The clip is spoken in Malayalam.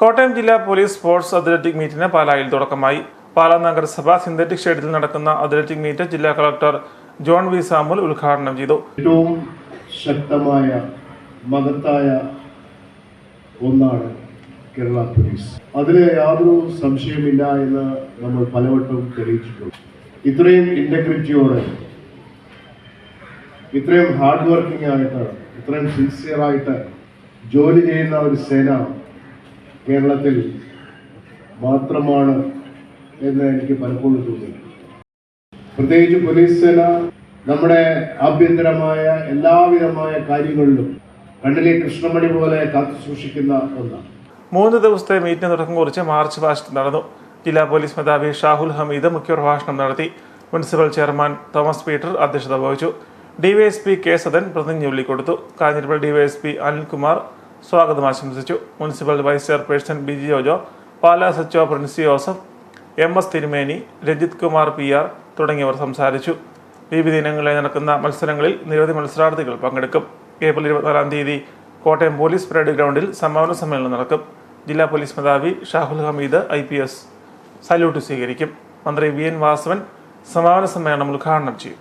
കോട്ടയം ജില്ലാ പോലീസ് സ്പോർട്സ് അത്ലറ്റിക് മീറ്റിന് പാലായിൽ തുടക്കമായി. പാലാ നഗരസഭ സിന്തറ്റിക് സ്റ്റേഡിയത്തിൽ നടക്കുന്ന അത്ലറ്റിക് മീറ്റ് ജില്ലാ കളക്ടർ ജോൺ വി സാമുൽ ഉദ്ഘാടനം ചെയ്തു. ഏറ്റവും ശക്തമായ മകത്തായ ഒന്നാണ് കേരള പോലീസ്. അതിൽ യാതൊരു സംശയമില്ല എന്ന് നമ്മൾ പലവട്ടം തെളിയിച്ചിട്ടുണ്ട്. ഇത്രയും ഇന്റഗ്രിറ്റിയോടെ ഇത്രയും ഹാർഡ് വർക്കിംഗ് ആയിട്ട് ഇത്രയും സിൻസിയറായിട്ട് ജോലി ചെയ്യുന്ന ഒരു സേന കേരളത്തിൽ മാത്രമാണ് എന്ന് എനിക്ക് പലപ്പോഴും തോന്നി. പ്രത്യേകിച്ച് പോലീസ് സേന നമ്മുടെ ആഭ്യന്തരമായ എല്ലാവിധമായ കാര്യങ്ങളിലും കണ്ണിലെ കൃഷ്ണമണി പോലെ കാത്തു സൂക്ഷിക്കുന്ന ഒന്നാണ്. മൂന്ന് ദിവസത്തെ മീറ്റിന് തുടക്കം കുറിച്ച് മാർച്ച് പാസ്റ്റ് നടന്നു. ജില്ലാ പോലീസ് മേധാവി ഷാഹുൽ ഹമീദ് മുഖ്യപ്രഭാഷണം നടത്തി. മുനിസിപ്പൽ ചെയർമാൻ തോമസ് പീറ്റർ അധ്യക്ഷത വഹിച്ചു. ഡിവൈഎസ്പി കെ സദൻ പ്രതിജ്ഞ ചൊല്ലിക്കൊടുത്തു കാഞ്ഞിരപ്പള്ളി ഡിവൈഎസ്പി അനിൽകുമാർ സ്വാഗതം ആശംസിച്ചു. Municipal vice chairperson B G Jojo Pala സച്ചോ Princy Joseph M S Thirumeni Rajith Kumar P R തുടങ്ങിയവർ സംസാരിച്ചു. വിവിധ ഇനങ്ങളിൽ നടക്കുന്ന മത്സരങ്ങളിൽ നിരവധി മത്സരാർത്ഥികൾ പങ്കെടുക്കും. ഏപ്രിൽ ഇരുപത്തിനാലാം തീയതി കോട്ടയം പോലീസ് പരേഡ് ഗ്രൗണ്ടിൽ സമാപന സമ്മേളനം നടക്കും. ജില്ലാ പോലീസ് മേധാവി Shahul Hameed I P S salute സ്വീകരിക്കും. മന്ത്രി വി എൻ വാസവൻ സമാപന സമ്മേളനം ഉദ്ഘാടനം ചെയ്യും.